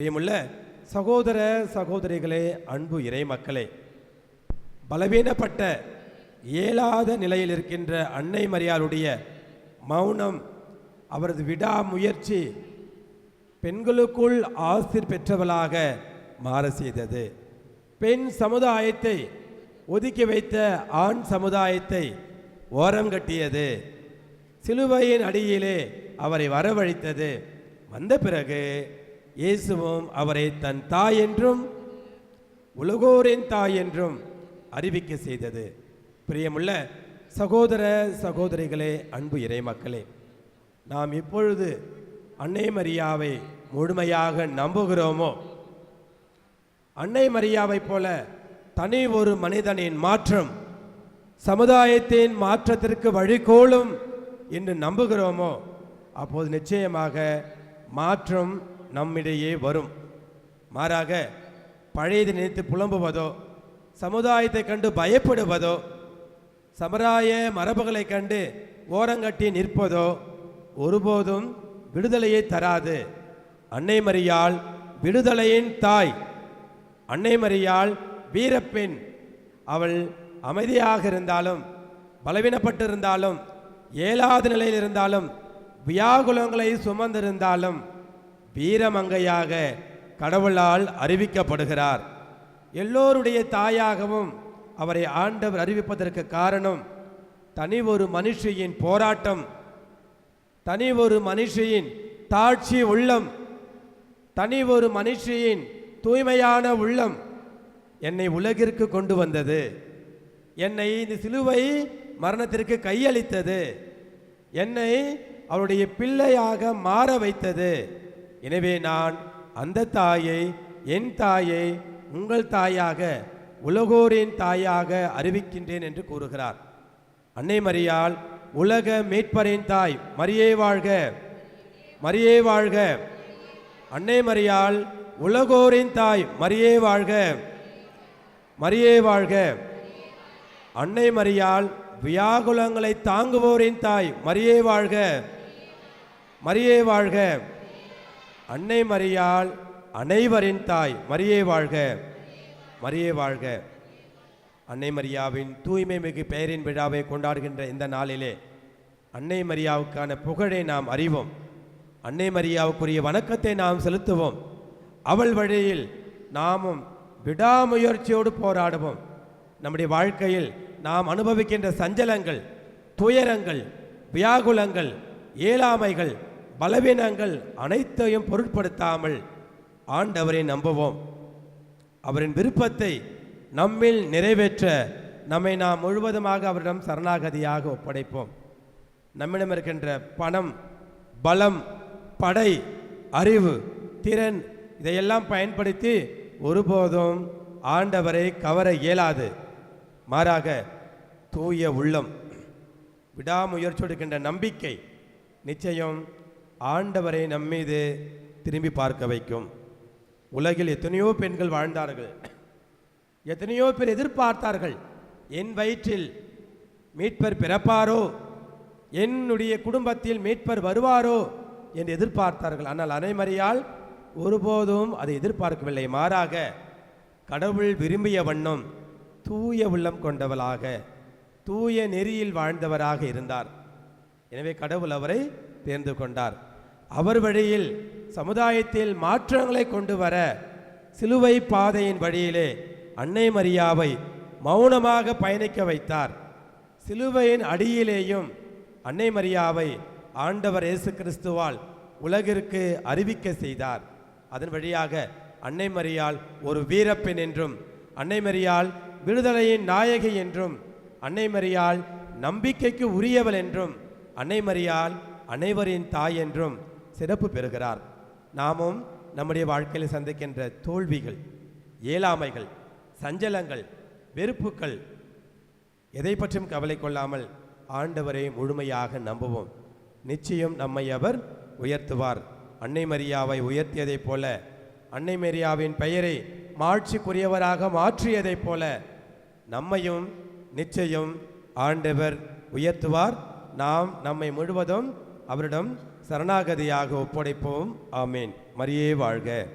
பிரியமுள்ள சகோதர சகோதரிகளே அன்பு இறை மக்களே பலவீனப்பட்ட இயலாத நிலையில் இருக்கின்ற அன்னை மரியாளுடைய மௌனம் அவரது விடாமுயற்சி பெண்களுக்குள் ஆசிர் பெற்றவளாக மாற செய்தது. பெண் சமுதாயத்தை ஒதுக்கி வைத்த ஆண் சமுதாயத்தை ஓரம் கட்டியது. சிலுவையின் அடியிலே அவரை வரவழைத்தது. வந்த பிறகு இயேசுவும் அவரை தன் தாய் என்றும் உலகோரின் தாய் என்றும் அறிவிக்க செய்தது. பிரியமுள்ள சகோதர சகோதரிகளே அன்பு இறை மக்களே நாம் இப்பொழுது அன்னை மரியாவை முழுமையாக நம்புகிறோமோ? அன்னை மரியாவைப் போல தனி ஒரு மனிதனின் மாற்றம் சமுதாயத்தின் மாற்றத்திற்கு வழிகோலும் என்று நம்புகிறோமோ? அப்போது நிச்சயமாக மாற்றம் நம்மிடையே வரும். மாறாக பழையதை நினைத்து புலம்புவதோ சமுதாயத்தை கண்டு பயப்படுவதோ சமுதாய மரபுகளை கண்டு ஓரங்கட்டி நிற்பதோ ஒருபோதும் விடுதலையை தராது. அன்னை மரியாள் விடுதலையின் தாய். அன்னை மரியாள் வீரப்பெண். அவள் அமைதியாக இருந்தாலும் பலவீனப்பட்டிருந்தாலும் இயலாத நிலையில் இருந்தாலும் வியாகுலங்களை சுமந்திருந்தாலும் வீரமங்கையாக கடவுளால் அறிவிக்கப்படுகிறார். எல்லோருடைய தாயாகவும் அவரை ஆண்டவர் அறிவிப்பதற்கு காரணம் தனி ஒரு மனுஷியின் போராட்டம் தனி ஒரு மனுஷியின் தாட்சி உள்ளம் தனி ஒரு மனுஷியின் தூய்மையான உள்ளம் என்னை உலகிற்கு கொண்டு வந்தது. என்னை இந்த சிலுவை மரணத்திற்கு கையளித்தது. என்னை அவருடைய பிள்ளையாக மாற வைத்தது. எனவே நான் அந்த தாயை என் தாயை உங்கள் தாயாக உலகோரின் தாயாக அறிவிக்கின்றேன் என்று கூறுகிறார். அன்னை மரியால் உலக மீட்பரின் தாய் மரியே வாழ்க மரியே வாழ்க. அன்னை மரியால் உலகோரின் தாய் மரியே வாழ்க மரியே வாழ்க. அன்னை மரியால் வியாகுலங்களை தாங்குவோரின் தாய் மரியே வாழ்க மரியே வாழ்க. அன்னை மரியாள் அனைவரின் தாய் மரியே வாழ்க. மரியே வாழ்க. அன்னை மரியாவின் தூய்மை மிகு பெயரின் விழாவை கொண்டாடுகின்ற இந்த நாளிலே அன்னை மரியாவுக்கான புகழை நாம் அறிவோம். அன்னை மரியாவுக்குரிய வணக்கத்தை நாம் செலுத்துவோம். அவள் வழியில் நாமும் விடாமுயற்சியோடு போராடுவோம். நம்முடைய வாழ்க்கையில் நாம் அனுபவிக்கின்ற சஞ்சலங்கள் துயரங்கள் வியாகுலங்கள் இயலாமைகள் பலவீனங்கள் அனைத்தையும் பொருட்படுத்தாமல் ஆண்டவரை நம்புவோம். அவரின் விருப்பத்தை நம்மில் நிறைவேற்ற நம்மை நாம் முழுவதுமாக அவரிடம் சரணாகதியாக ஒப்படைப்போம். நம்மிடம் இருக்கின்ற பணம் பலம் படை அறிவு திறன் இதையெல்லாம் பயன்படுத்தி ஒருபோதும் ஆண்டவரை கவர இயலாது. மாறாக தூய உள்ளம் விடாமுயற்சி எடுக்கின்ற நம்பிக்கை நிச்சயம் ஆண்டவரை நம்மீது திரும்பி பார்க்க வைக்கும். உலகில் எத்தனையோ பெண்கள் வாழ்ந்தார்கள். எத்தனையோ பேர் எதிர்பார்த்தார்கள். என் வயிற்றில் மீட்பர் பிறப்பாரோ? என்னுடைய குடும்பத்தில் மீட்பர் வருவாரோ? என்று எதிர்பார்த்தார்கள். ஆனால் அனைமறையால் ஒருபோதும் அதை எதிர்பார்க்கவில்லை. மாறாக கடவுள் விரும்பிய வண்ணம் தூய உள்ளம் கொண்டவளாக தூய நெறியில் வாழ்ந்தவராக இருந்தார். எனவே கடவுள் அவரை தேர்ந்து கொண்டார். அவர் வழியில் சமுதாயத்தில் மாற்றங்களை கொண்டு வர சிலுவை பாதையின் வழியிலே அன்னை மரியாவை மௌனமாக பயணிக்க வைத்தார். சிலுவையின் அடியிலேயும் அன்னை மரியாவை ஆண்டவர் இயேசு கிறிஸ்துவால் உலகிற்கு அறிவிக்க செய்தார். அதன் வழியாக அன்னை மரியால் ஒரு வீரப்பெண் என்றும் அன்னை மரியாள் விடுதலையின் நாயகி என்றும் அன்னை மரியால் நம்பிக்கைக்கு உரியவள் என்றும் அன்னை மரியால் அனைவரின் தாய் என்றும் சிறப்பு பெறுகிறார். நாமும் நம்முடைய வாழ்க்கையில் சந்திக்கின்ற தோல்விகள் இயலாமைகள் சஞ்சலங்கள் வெறுப்புக்கள் எதை பற்றியும் கவலை கொள்ளாமல் ஆண்டவரை முழுமையாக நம்புவோம். நிச்சயம் நம்மை அவர் உயர்த்துவார். அன்னை மரியாவை உயர்த்தியதைப் போல அன்னை மரியாவின் பெயரை மாட்சிக்குரியவராக மாற்றியதைப் போல நம்மையும் நிச்சயம் ஆண்டவர் உயர்த்துவார். நாம் நம்மை முழுவதும் அவரிடம் சரணாகதியாக ஒப்படைப்போம். ஆமேன். மரியே வாழ்க.